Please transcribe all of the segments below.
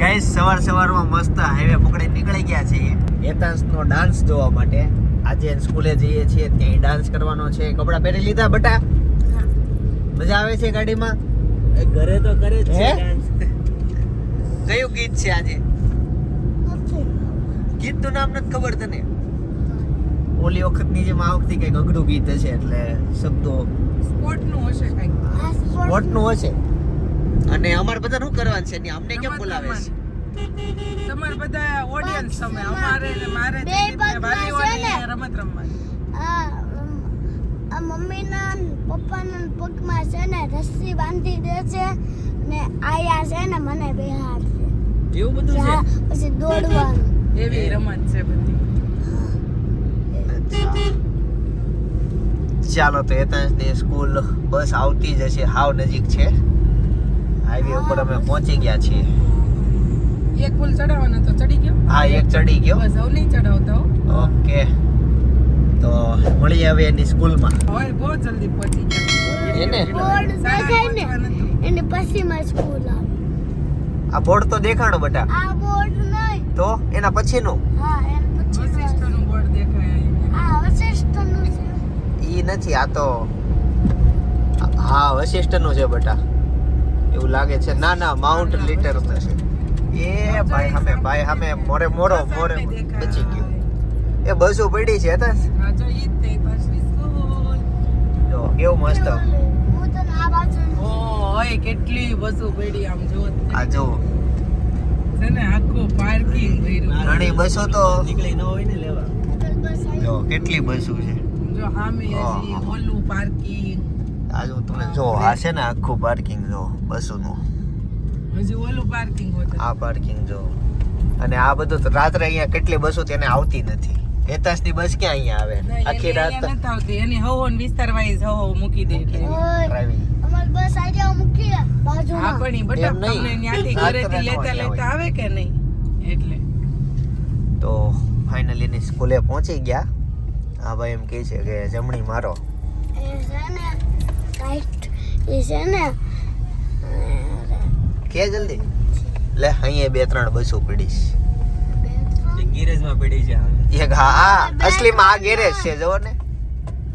Guys સવાર સવારમાં મસ્ત હાઈવે પકડી નીકળી ગયા છીએ. એતાંશનો ડાન્સ જોવા માટે. આજે સ્કૂલે જઈએ છીએ ત્યાં ડાન્સ કરવાનો છે. કપડાં પહેરી લીધા બટા? મજા આવે છે ગાડીમાં? ઘરે તો કરે જ છે કયું ગીત છે આજે? ગીતનું નામ નથી ખબર તને? ઓલી વખતની જેમ આ વખતે કંઈક અઘરું ગીત હશે એટલે શબ્દો સ્પોર્ટનું હશે કંઈક. સ્પોર્ટનું હશે? અને અમારે બધા શું કરવાનું છે? ને અમને કેમ બોલાવે છે? તમારે બધા ઓડિયન્સ તમે અમારે ને મારે બે પગમાં વાલીઓની રમત રમવાની. આ મમ્મીના ને પપ્પાના ને પગમાં છે ને રસ્સી બાંધી દે છે ને આયા છે ને મને બેહાડ એવું બધું છે? છે પછી દોડવાનું. એવી રમત છે બધી. ચાલો તો એતાંશની સ્કૂલ બસ આવતી જ હશે હાવ નજીક છે. હાઈવે ઉપર અમે પહોંચી ગયા છીએ. એક પુલ ચડાવવાનો તો ચડી ગયો? હા એક ચડી ગયો. બસ હવે નહીં ચડાવતો ઓકે. તો મળી આવે એની સ્કૂલમાં. હોય બહુ જલ્દી પહોંચી ગયા. એને? બોર્ડ સાડા ને પહોંચવાનું પછી માં સ્કૂલ આવે. આ બોર્ડ તો દેખાણો બટા. આ બોર્ડ નહીં. તો એના પછીનું? હા એના પછી વશિષ્ઠનું બોર્ડ દેખાય. આ વશિષ્ઠનું છે. ઈ નથી આ તો હા વશિષ્ઠનું છે બટા. એવું લાગે છે. ના ના માઉન્ટ લીટર છે. એ ભાઈ સામે ભાઈ સામે મોરે મોરો મોરે બચી ગયો. એ બસો પડી છે હા, જો કેવું મસ્ત. ઓય કેટલી બસો પડી આમ જો. આ જો. છે ને આખું પાર્કિંગ ઘણી બસો તો નીકળી ન હોય ને લેવા. બસ જો કેટલી બસો છે. જો સામે ઓલું પાર્કિંગ આ જો તમે જો આ છે ને આખું પાર્કિંગ જો બસોનું. હજી ઓલું પાર્કિંગ આ પાર્કિંગ જો. અને આ બધું તો રાત્રે અહીંયા કેટલી બસો તેને આવતી નથી. એતાસની બસ ક્યાં અહીંયા આવે? આખી રાત નથી આવતી. એની હવન વિસ્તાર વાઇઝ હવો મૂકી દે એટલે. અમાર બસ આવી જાવ મૂકી હા પણ બટા તમને ન્યાથી ઘરેથી લેતા લેતા આવે કે નહીં? એટલે. તો ફાઇનલી એની સ્કૂલે પહોંચી ગયા. આ ભાઈ એમ કહે છે કે જમણી મારો. એ છે ને કે જલ્દી? લે અહીંયા બે ત્રણ બસો પડી છે ગેરેજમાં પડી છે એક હા આ અસલીમાં આ ગેરેજ છે. જો ને.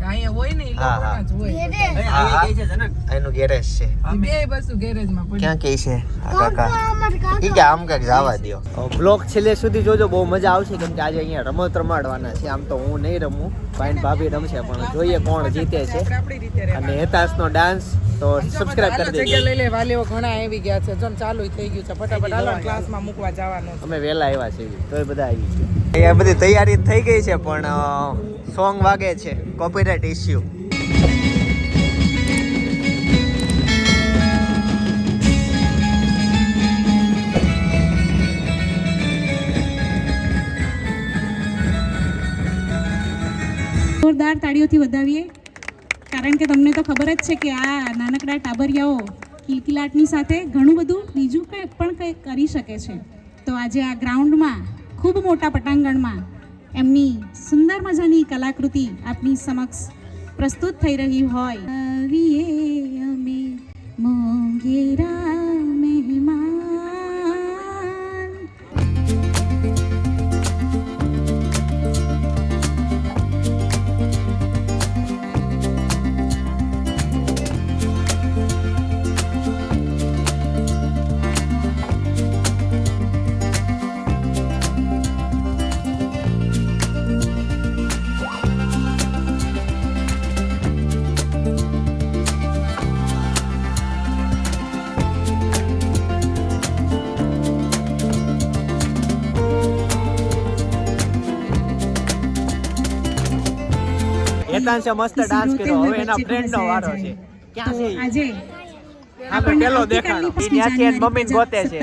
અહીંયા હોય ને હા, લોકોના જ હોય. ઘેરે. અહીં હા, હા. એનું ગેરેજ છે. બે બસું ગેરેજમાં પડી. ક્યાં કે છે? કાકા. કાકા? ઈ કે આમ કાંઈક જવા દયો. બ્લોક છેલ્લે સુધી જોજો બહુ મજા આવશે કેમ કે આજે અહીંયા રમત રમાડવાના છે. આમ તો હું નહીં રમું. ભાઈ ભાભી રમશે પણ જોઈએ કોણ જીતે છે. અને. હેતાસનો ડાન્સ તો સબસ્ક્રાઇબ કરી દેજો. જગ્યા લઈ લે વાલીઓ ઘણા આવી ગયા છે. જો ચાલુ થઈ ગયું છે. ફટાફટ હાલો ક્લાસમાં મૂકવા જવાનું. અમે વહેલા આવ્યા છે તો એ બધા આવી છે અહીંયા બધી તૈયારી થઈ ગઈ છે પણ સોંગ વાગે છે. કોપીરાઇટ ઇશ્યુ જોરદાર તાળીઓથી વધાવીએ. કારણ કે તમને તો ખબર જ છે કે આ નાનકડા ટાબરિયાઓ કિલકિલાટની સાથે ઘણું બધું બીજું કંઈ પણ કંઈ કરી શકે છે. તો આજે આ ગ્રાઉન્ડમાં, ખૂબ મોટા પટાંગણમાં, એમની સુંદર મજાની કલાકૃતિ આપની સમક્ષ પ્રસ્તુત થઈ રહી હોય. અમે મોંઘેરા હેતાંશે મસ્ત ડાન્સ કર્યો. હવે એના ફ્રેન્ડ નો વારો છે. ક્યાં છે? આજે આપણે પેલો દેખાણો. ઈ ત્યાંથી એની મમ્મીને ગોતે છે.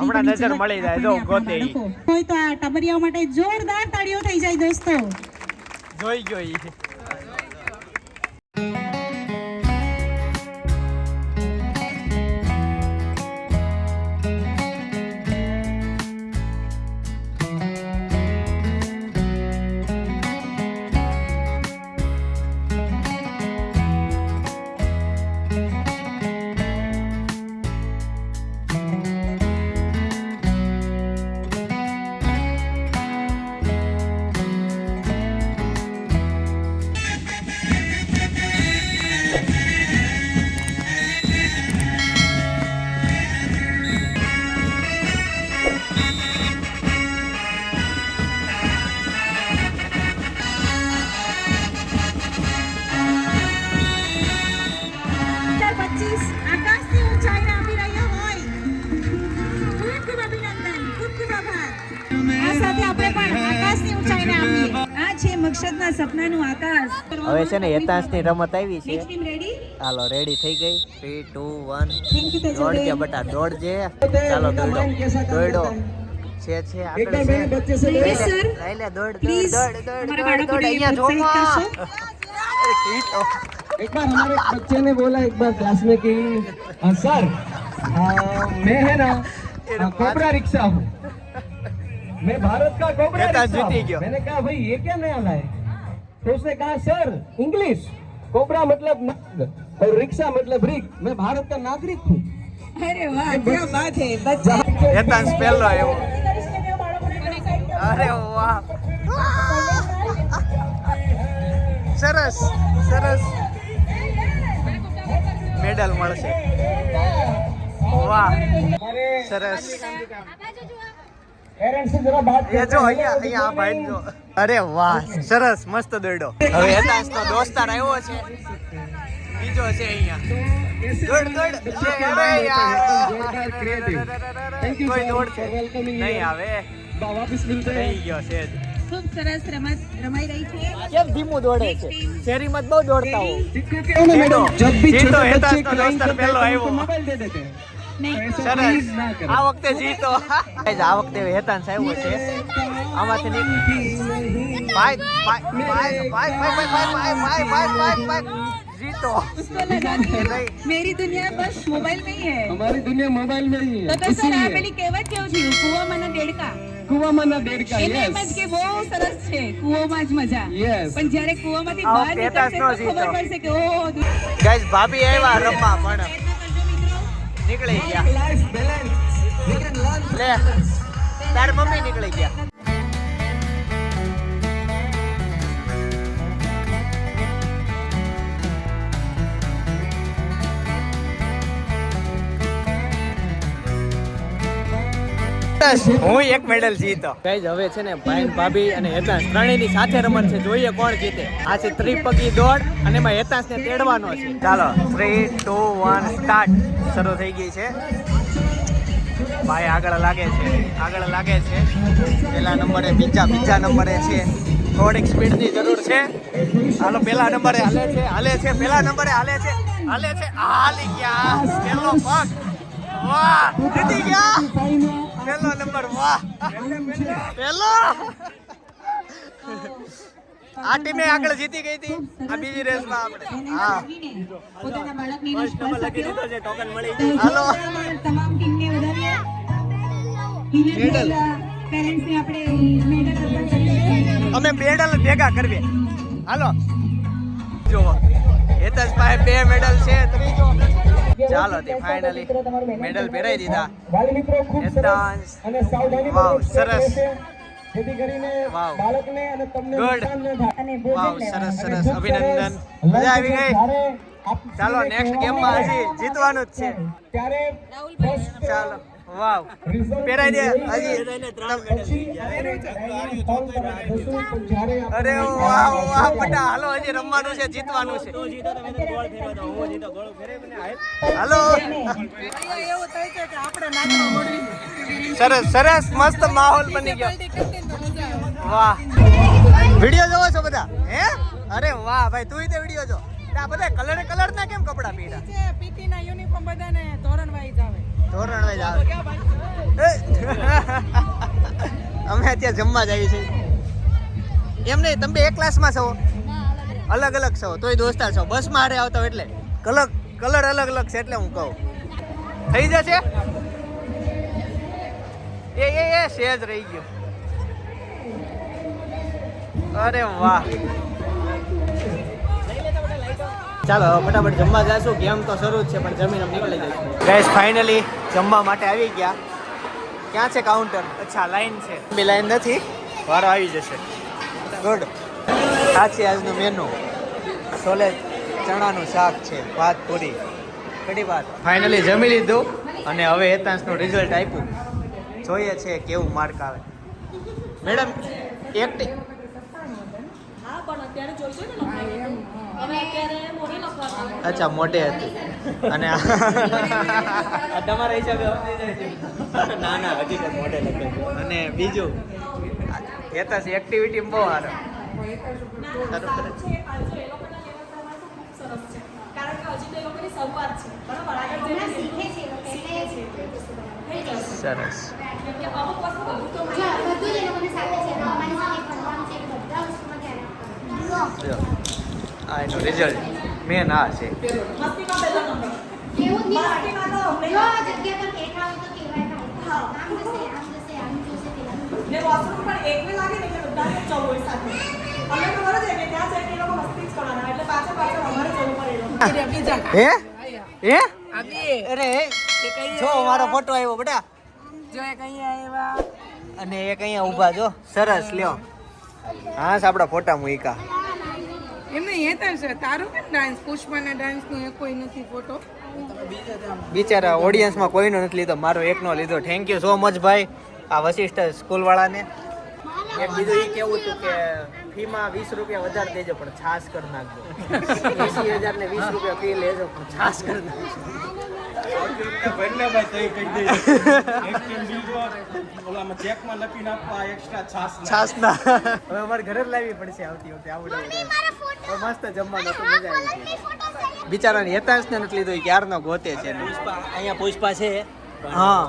હમણાં નજર મળી જાય, જો ગોતે. તો આ માટે જોરદાર તાળીઓ થઈ જાય દોસ્તો. જોઈ ગયો આ છે મકસદના સપનાનું આકાશ હવે છે ને હેતાંશની રમત આવી છે નેક્સ્ટ ટીમ રેડી હાલો રેડી થઈ ગઈ three two one thank you દોડ તેજલબેન કે બટા દોડ જે ચાલો દોડો દોડો છે છે આગળ છે Please, sir. લઈ લે દોડ દોડ Please, દોડ દોડ અમારા દોડ દોડ બાળકોને અહીંયા જો પ્રોત્સાહિત एक बार हमारे बच्चे ने बोला एक बार क्लास में कि "अ, सर अ, मैं है ना अ, कोबरा रिक्शा हूँ मैं भारत का कोबरा नेता रिक्शा जीती हूँ गया। मैंने कहा भाई ये क्या नया लाए तो उसने कहा सर इंग्लिश कोबरा मतलब नाग और रिक्शा मतलब रिक मैं भारत का नागरिक हूँ અરે વાહ क्या बात है बच्चा હેતાંશ પહેલો આવ્યો અરે વાહ સરસ સરસ મેડલ મળશે વાહ સરસ એ જો અહીંયા અરે વાહ સરસ મસ્ત દોડો હવે દોસ્તાર આવ્યો છે બીજો છે અહીંયા દોડ દોડતા હો આવ્યો तो क्राइम दोस्तर करते हैं पहलो तो आयो। उनको मोबाइल दे देते हैं નહીં ऐसा સરસ प्लीज ना करें આ વખતે જીતો Guys, આ વખતે હેતાંશ આવ્યો છે આમાંથી નીકળી ભાઈ ભાઈ ભાઈ ભાઈ ભાઈ ભાઈ ભાઈ ભાઈ ભાઈ ભાઈ ભાઈ જીતો उसको लगा कि नहीं। मेरी दुनिया बस मोबाइल में ही है हमारी दुनिया मोबाइल में ही તો है તો સર આ इसीलिए પેલી કહેવત કેવું છે કૂવામાં ના દેડકા કુવામાં ના દેડકા એને એમ જ yes કે બહુ સરસ છે કૂવામાં જ મજા Yes. પણ જ્યારે કૂવામાંથી આવો બહાર પેટાસ નીકળશે નો તો ખબર જીતો. પડશે કે ઓહો ગાઈસ ભાભી આવ્યા રમવા પણ પ્રયત્ન કરજો મિત્રો નીકળી ગયા. લે તાર મમ્મી નીકળી ગયા. હું એક મેડલ જીતો. ગાઈઝ હવે છે ને ભાઈ ભાભી અને હેતાંશ ત્રણેયની સાથે રમત છે. જોઈએ કોણ જીતે. આ છે ત્રિપગી દોડ અને એમાં હેતાંશને તેડવાનો છે. ચાલો થ્રી ટુ વન સ્ટાર્ટ શરૂ થઈ ગઈ છે. ભાઈ આગળ લાગે છે. આગળ લાગે છે. પહેલા નંબરે બીજા બીજા નંબરે છે. થોડીક સ્પીડની જરૂર છે. હાલો પહેલા નંબરે હાલે છે હાલે છે પહેલા નંબરે હાલે છે હાલે છે. હાલી ગયા. પહેલો પગ વાહ જીતી ગયા. પહેલો નંબર વાહ. પહેલો આ ટીમે આગળ જીતી ગઈ હતી. આ બીજી રેસમાં આપણે. હા. પોતાના બાળકને નંબર લખી દીધો છે ટોકન મળી હાલો. તમામ ટીમને વધાવીએ મેડલ. પેરેન્ટ્સને આપણે મેડલ અમે મેડલ ભેગા કરવી હાલો. જો હેતસ પાસે બે મેડલ છે. ત્રીજો. ચાલો તે ફાઇનલી મેડલ પહેરાવી દીધા. વાવ સરસ જેથી સરસ સરસ. અભિનંદન. મજા આવી ગઈ? ચાલો નેક્સ્ટ ગેમમાં હજી જીતવાનું જ છે. ચાલો. વાવ. પહેરાઈ દે. હજી. અરે વાહ વાહ બટા હાલો હજી રમવાનું છે જીતવાનું છે. હાલો. સરસ સરસ મસ્ત માહોલ બની ગયો. વાહ. વીડિયો જોવો છો બધા હે? અરે વાહ ભાઈ તું તે વીડિયો જો. આ બધા કલર કલર ના કેમ કપડા પહેર્યા? પીટી ના યુનિફોર્મ બધાને ધોરણ વાઈઝ આવે. ધોરણ વાઈઝ આવે અમે અત્યારે જમવા જઈએ છીએ. છે એમ નહીં તમે બે એક ક્લાસમાં છો? અલગ અલગ છો તોય દોસ્તાર છો. બસમાં હારે આવતા એટલે. કલર કલર અલગ અલગ છે એટલે હું કહું. થઈ જશે? એ એ એ સેજ રહી ગયો. અરે વાહ. ચાલો હવે ફટાફટ જમવા જાશું. ગેમ તો શરૂ જ છે પણ જમીન નીકળી જઈશું ગેસ ફાઇનલી જમવા માટે આવી ગયા. ક્યાં છે કાઉન્ટર અચ્છા લાઈન છે. બે લાઈન નથી. વારો આવી જશે. ગુડ આ છે આજનું મેનુ છોલે ચણાનું શાક છે. ભાત પૂરી. કડી ભાત ફાઇનલી જમી લીધું અને હવે હેતાંશનું રિઝલ્ટ આપ્યું. જોઈએ છે કેવું માર્ક આવે. મેડમ એક્ટિંગ અચ્છા મોટે હતી. અને આ તમારા હિસાબે ના ના હકીકત મોટે લખે અને બીજું? એ તો એક્ટિવિટી બહુ સારો. સરસ જો. આ એનું રિઝલ્ટ મેન આ છે. હે. હે. અરે જો. મારો ફોટો આવ્યો? બેટા. જો એક અહીંયા આવ્યા. અને એક અહીંયા ઊભા જો. સરસ લ્યો. હા આપડા ફોટા મૂકા એમને તો છે, તારું કેમ ડાન્સ પુષ્પાના ડાન્સનો એ કોઈ નથી ફોટો બિચારા ઓડિયન્સમાં કોઈનો નથી લીધો, મારો એકનો લીધો. થેન્ક યુ સો મચ ભાઈ, આ વશિષ્ઠ સ્કૂલ વાળાને એક બીજું એ કેવું હતું કે ફીમાં વીસ રૂપિયા વધારે દેજો, પણ છાસ કરી નાખજો. એસી હજાર ને વીસ રૂપિયા ફી લેજો, પણ છાસ કરી નાખજો. છાસ હવે અમારે ઘરે જ લાવવી પડશે આવતી વખતે આવડે મસ્ત જમવાનું મજા આવી ગઈ. બિચારાને હેતાંશ ને નથી લીધો ક્યારનો ગોતે છે. અહીંયા પુષ્પા છે. હા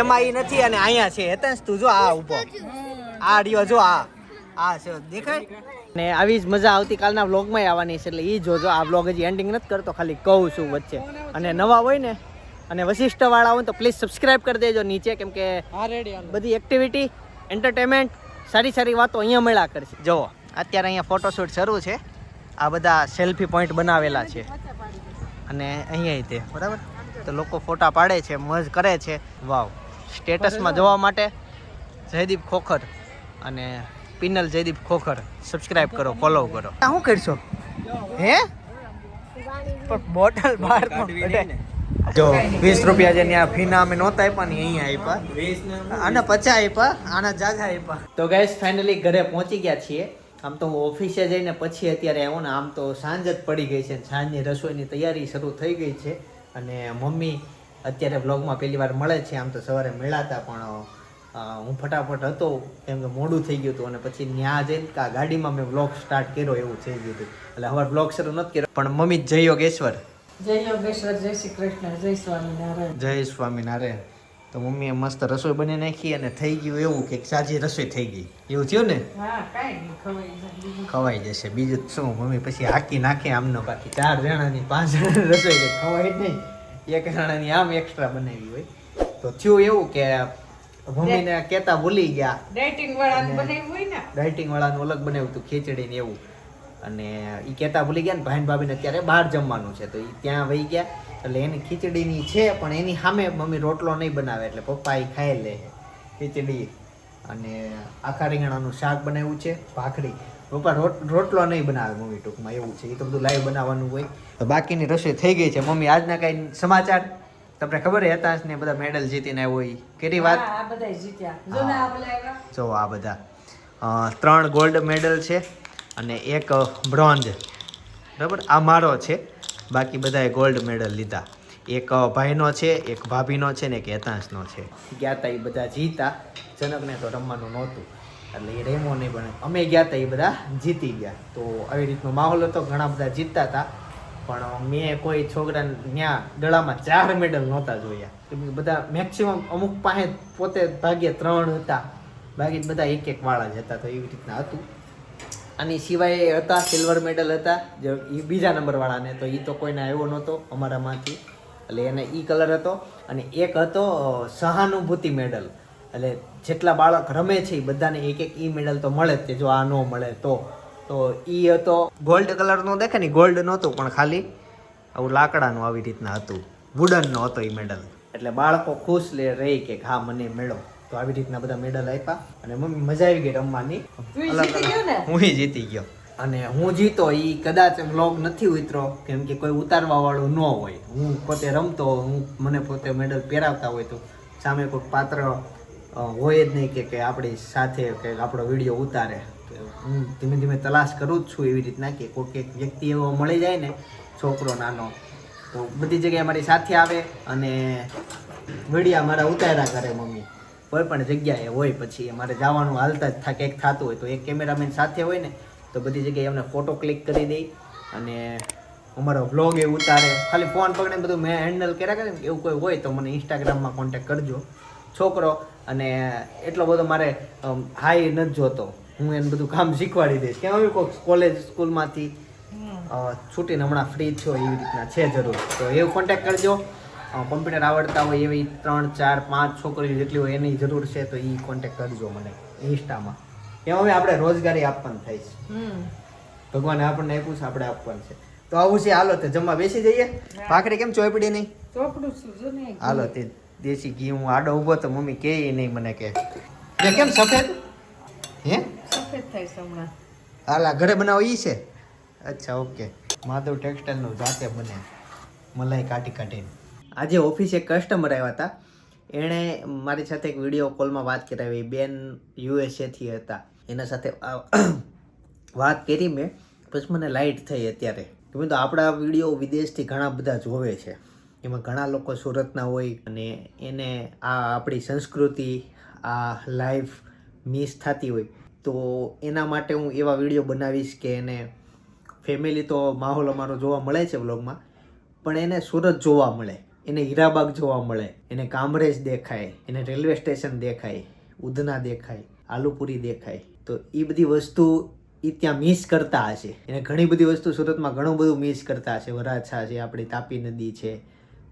એમાં ઈ નથી અને અહીંયા છે. હેતાંશ તું જો આ ઊભો આ રહ્યો જો આ. આ છે દેખાય? ને આવી જ મજા આવતીકાલના વ્લોગમાં આવવાની છે એટલે એ જોજો આ વ્લોગ હજી એન્ડિંગ નથી કરતો ખાલી કહું છું વચ્ચે. અને નવા હોય ને અને વશિષ્ઠ વાળા હોય તો પ્લીઝ સબસ્ક્રાઇબ કરી દેજો નીચે કેમ કે બધી એક્ટિવિટી એન્ટરટેનમેન્ટ સારી સારી વાતો અહીંયા મળ્યા કરશે જુઓ અત્યારે અહીંયા ફોટોશૂટ શરૂ છે. આ બધા સેલ્ફી પોઈન્ટ બનાવેલા છે. અને અહીંયા તે બરાબર? તો લોકો ફોટા પાડે છે મજ કરે છે. વાવ. સ્ટેટસમાં જોવા માટે જયદીપ ખોખર અને પિનલ જયદીપ ખોખર. સબસ્ક્રાઇબ કરો ફોલો કરો. શું કરશો? હે? પણ બોટલ બહાર પડે. જો વીસ રૂપિયા જે ત્યાં ફીના અમે નહોતા આપ્યા ને અહીંયા આપ્યા. અને પચા આપ્યા આના જાજા આપ્યા. તો ગાઈસ ફાઇનલી ઘરે પહોંચી ગયા છીએ. આમ તો હું ઓફિસે જઈને પછી અત્યારે આવ્યો ને આમ તો સાંજ જ પડી ગઈ છે સાંજની રસોઈની તૈયારી શરૂ થઈ ગઈ છે. અને મમ્મી અત્યારે વ્લોગમાં પહેલી વાર મળે છે આમ તો સવારે મળ્યા પણ હું ફટાફટ હતો કેમ કે મોડું થઈ ગયું હતું અને પછી ત્યાં જઈને કા ગાડીમાં મેં બ્લોગ સ્ટાર્ટ કર્યો એવું થઈ ગયું હતું. એટલે હવે વ્લોગ શરૂ નથી કર્યો પણ મમ્મી જઈ યોગેશ્વર જય યોગેશ્વર જય શ્રી કૃષ્ણ જય સ્વામિનારાયણ. જય સ્વામિનારાયણ. તો મમ્મીએ મસ્ત રસોઈ બની નાખી અને થઈ ગયું એવું કે સાજી રસોઈ થઈ ગઈ. એવું થયું ને? ખવાઈ જશે બીજું. શું? મમ્મી પછી હાકી નાખે આમનો બાકી. ચાર જણાની પાંચ જણાની રસોઈ ખવાય જ નહીં. એક જણાની આમ એક્સ્ટ્રા બનાવી હોય. તો થયું એવું કે મમ્મીને કહેતા ભૂલી ગયા. ડાયટિંગ વાળાનું બનાવ્યું હોય ને? ડાયટિંગ વાળાનું અલગ બનાવ્યું હતું ખીચડી ને એવું. અને એ કહેતા ભૂલી ગયા ને ભાઈન ભાભીને અત્યારે બહાર જમવાનું છે. તો એ ત્યાં વહી ગયા. એટલે એની ખીચડીની છે પણ એની સામે મમ્મી રોટલો નહીં બનાવે એટલે પપ્પા એ ખાઈ લે ખીચડી. અને આખા રીંગણાનું શાક બનાવ્યું છે ભાખરી. પપ્પા રોટલો નહીં બનાવે મમ્મી ટૂંકમાં એવું છે. એ તો બધું લાઈવ બનાવવાનું હોય. તો બાકીની રસોઈ થઈ ગઈ છે. મમ્મી આજના કાંઈ સમાચાર? તમને ખબર હતા ને બધા મેડલ જીતીને આવ્યો એ કેટલી વાત? જો આ બધા ત્રણ ગોલ્ડ મેડલ છે. અને એક બ્રોન્ઝ બરાબર? આ મારો છે. બાકી બધાએ ગોલ્ડ મેડલ લીધા. એક ભાઈનો છે, એક ભાભીનો છે ને એક હેતાંશનો છે. ગયા હતા એ બધા જીતા. જનકને તો રમવાનું નહોતું. એટલે એ રેમો નહીં પણ અમે ગયા હતા એ બધા જીતી ગયા. તો આવી રીતનો માહોલ હતો. ઘણા બધા જીતતા હતા પણ મેં કોઈ છોકરાને ત્યાં ગળામાં ચાર મેડલ નહોતા જોયા. કેમ બધા મેક્સિમમ અમુક પાસે પોતે ભાગ્યે ત્રણ હતા. બાકી બધા એક એક વાળા જ હતા. તો એવી રીતના હતું. આની સિવાય હતા સિલ્વર મેડલ હતા, જે એ બીજા નંબરવાળાને તો એ તો કોઈને આવ્યો નહોતો અમારામાંથી. એટલે એને એ કલર હતો અને એક હતો સહાનુભૂતિ મેડલ એટલે જેટલા બાળક રમે છે એ બધાને એક એક ઈ મેડલ તો મળે જ તે જો આ ન મળે તો. તો ઈ હતો. ગોલ્ડ કલરનો દેખે ને ગોલ્ડ નહોતું પણ ખાલી આવું લાકડાનું આવી રીતના હતું. વુડનનો હતો એ મેડલ એટલે બાળકો ખુશ લે, રહી કે હા, મને મેળો. તો આવી રીતના બધા મેડલ આપ્યા અને મમ્મી મજા આવી ગઈ રમવાની. અલગ જીતી ગયો ને? અલગ હું જીતી ગયો. અને હું જીતો એ કદાચ વ્લોગ નથી ઉતરો કેમ કે કોઈ ઉતારવા વાળું ન હોય. હું પોતે રમતો હું મને પોતે મેડલ પહેરાવતા હોય તો સામે કોઈ પાત્ર હોય જ નહીં કે કે આપણી સાથે કે આપણો વીડિયો ઉતારે. હું ધીમે ધીમે તલાશ કરું જ છું એવી રીતના કે કોઈ એક વ્યક્તિ એવો મળી જાય ને છોકરો નાનો તો બધી જગ્યાએ મારી સાથે આવે અને વિડીયા મારા ઉતાર્યા કરે મમ્મી. કોઈ પણ જગ્યાએ હોય પછી અમારે જવાનું હાલતા જ થા કંઈક થતું હોય તો એક કેમેરામેન સાથે હોય ને તો બધી જગ્યાએ અમને ફોટો ક્લિક કરી દઈ અને અમારો વ્લોગ એ ઉતારે. ખાલી ફોન પકડીને બધું મેં હેન્ડલ કર્યા કરે ને એવું કોઈ હોય તો મને ઇન્સ્ટાગ્રામમાં કોન્ટેક્ટ કરજો. છોકરો અને એટલો બધો મારે હાઈ નથી જોતો. હું એને બધું કામ શીખવાડી દઈશ. કેમ આવી કોઈ કોલેજ સ્કૂલમાંથી છૂટીને હમણાં ફ્રી છો એવી રીતના છે જરૂર. તો એવું કોન્ટેક કરજો. કોમ્પ્યુટર આવડતા હોય એવી ત્રણ ચાર પાંચ છોકરીઓ જેટલી હોય એની જરૂર છે તો એ કોન્ટેક્ટ કરજો મને ઇન્સ્ટામાં. એમાં હવે આપણે રોજગારી આપવાની થાય છે. ભગવાને આપણને આપ્યું છે આપણે આપવાનું છે. તો આવું છે હાલો તો જમવા બેસી જઈએ? ભાખરી કેમ ચોપડી નહીં ચોપડું હાલો તે દેશી ઘી હું આડો ઊભો તો મમ્મી કે નહીં મને કે. કેમ સફેદ? હે? સફેદ થાય છે હમણાં. હાલા ઘરે બનાવો એ છે? અચ્છા ઓકે. માધવ ટેક્સટાઇલનું જાતે બને મલાઈ કાઢી કાઢીને. આજે ઓફિસે કસ્ટમર આવ્યા હતા. એણે મારી સાથે એક વીડિયો કોલમાં વાત કરાવી બેન યુએસએથી હતા. એના સાથે વાત કરી મેં. પછી મને લાઇટ થઈ અત્યારે. કેમ તો આપણા વીડિયો વિદેશથી ઘણા બધા જોવે છે. એમાં ઘણા લોકો સુરતના હોય અને એને આ આપણી સંસ્કૃતિ, આ લાઈફ મિસ થતી હોય. તો એના માટે હું એવા વીડિયો બનાવીશ કે એને ફેમિલી તો માહોલ અમારો જોવા મળે છે વ્લોગમાં પણ એને સુરત જોવા મળે. એને હીરાબાગ જોવા મળે, એને કામરેજ દેખાય, એને રેલવે સ્ટેશન દેખાય, ઉધના દેખાય, આલુપુરી દેખાય. તો એ બધી વસ્તુ એ ત્યાં મિસ કરતા હશે. એને ઘણી બધી વસ્તુ સુરતમાં ઘણું બધું મિસ કરતા હશે. વરાછા છે, આપણી તાપી નદી છે,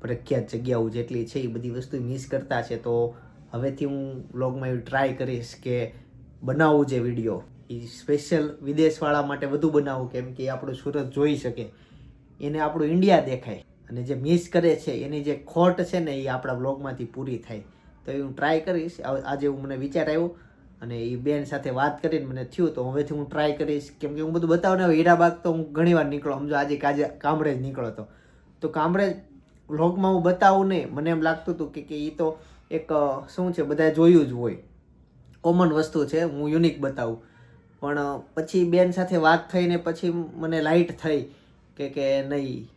પ્રખ્યાત જગ્યાઓ જેટલી છે, એ બધી વસ્તુ મિસ કરતા છે તો હવેથી હું વ્લોગમાં એવું ટ્રાય કરીશ કે બનાવવું જે વીડિયો એ સ્પેશિયલ વિદેશવાળા માટે વધુ બનાવું, કેમ કે આપણું સુરત જોઈ શકે. એને આપણું ઇન્ડિયા દેખાય. અને જે મિસ કરે છે, એની જે ખોટ છે ને, એ આપણા બ્લોગમાંથી પૂરી થાય. તો એ હું ટ્રાય કરીશ. આજે હું મને વિચાર આવ્યો અને એ બેન સાથે વાત કરીને મને થયું, તો હવેથી હું ટ્રાય કરીશ. કેમ કે હું બધું બતાવું ને હીરાબાગ તો હું ઘણી વાર નીકળો. સમજો, આજે કાજે કામરેજ નીકળો હતો તો કામરેજ વ્લોગમાં હું બતાવું નહીં મને એમ લાગતું હતું કે કે એ તો એક શું છે, બધાએ જોયું જ હોય. કોમન વસ્તુ છે, હું યુનિક બતાવું. પણ પછી બેન સાથે વાત થઈને પછી મને લાઇટ થઈ કે કે નહીં.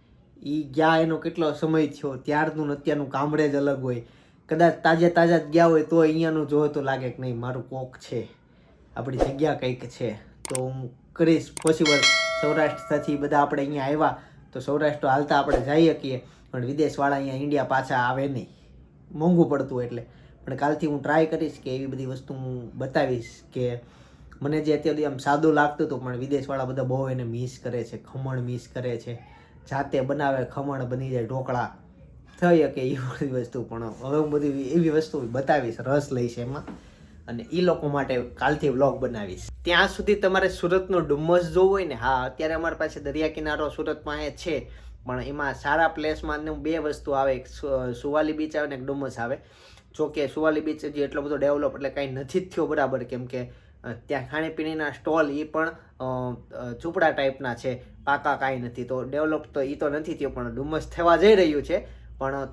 એ ગયા એનો કેટલો સમય થયો? ત્યારનું અત્યારનું કામડે જ અલગ હોય. કદાચ તાજે તાજા જ ગયા હોય તો અહીંયાનું જોવે તો લાગે કે નહીં, મારું કોક છે. આપણી જગ્યા કંઈક છે. તો હું કરીશ. પોસિબલ સૌરાષ્ટ્રથી બધા આપણે અહીંયા આવ્યા. તો સૌરાષ્ટ્ર હાલતા આપણે જઈ શકીએ. પણ વિદેશવાળા અહીંયા ઇન્ડિયા પાછા આવે નહીં. મોંઘું પડતું એટલે. પણ કાલથી હું ટ્રાય કરીશ કે એવી બધી વસ્તુ હું બતાવીશ કે મને જે અત્યારથી આમ સાદું લાગતું હતું, પણ વિદેશવાળા બધા બહુ એને મિસ કરે છે, ખમણ મિસ કરે છે. જાતે બનાવે, ખમણ બની જાય, ઢોકળા, થઈ શકે એ બધી વસ્તુ. પણ હવે હું બધી એવી વસ્તુ બતાવીશ, રસ લઈશ એમાં. અને એ લોકો માટે કાલથી વ્લોગ બનાવીશ. ત્યાં સુધી તમારે સુરતનો ડુમ્મસ જોવો હોય ને, હા, અત્યારે અમારી પાસે દરિયા કિનારો સુરતમાં એ છે, પણ એમાં સારા પ્લેસમાં બે વસ્તુ આવે. એક સુવાલી બીચ આવે ને એક ડુમ્મસ આવે. જો કે સુવાલી બીચ હજી એટલો બધો ડેવલપ એટલે કાંઈ નથી જ થયો બરાબર, કેમ કે ત્યાં ખાણીપીણીના સ્ટોલ એ પણ ઝૂંપડા ટાઈપના છે. પાકા કાંઈ નથી. તો ડેવલપ તો એ તો નથી થયો, પણ ડુમસ થવા જઈ રહ્યું છે. પણ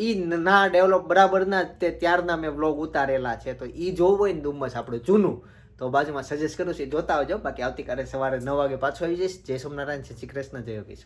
એ ના ડેવલપ બરાબરના તે ત્યારના મેં વ્લોગ ઉતારેલા છે. તો એ જોવું હોય ને ડુમસ આપણું જૂનું. તો બાજુમાં સજેસ્ટ કરું છું, એ જોતા આવજો. બાકી આવતીકાલે સવારે નવ વાગે પાછો આવી જઈશ. જય સોમનારાયણ શ્રી કૃષ્ણ, જય યોગીશ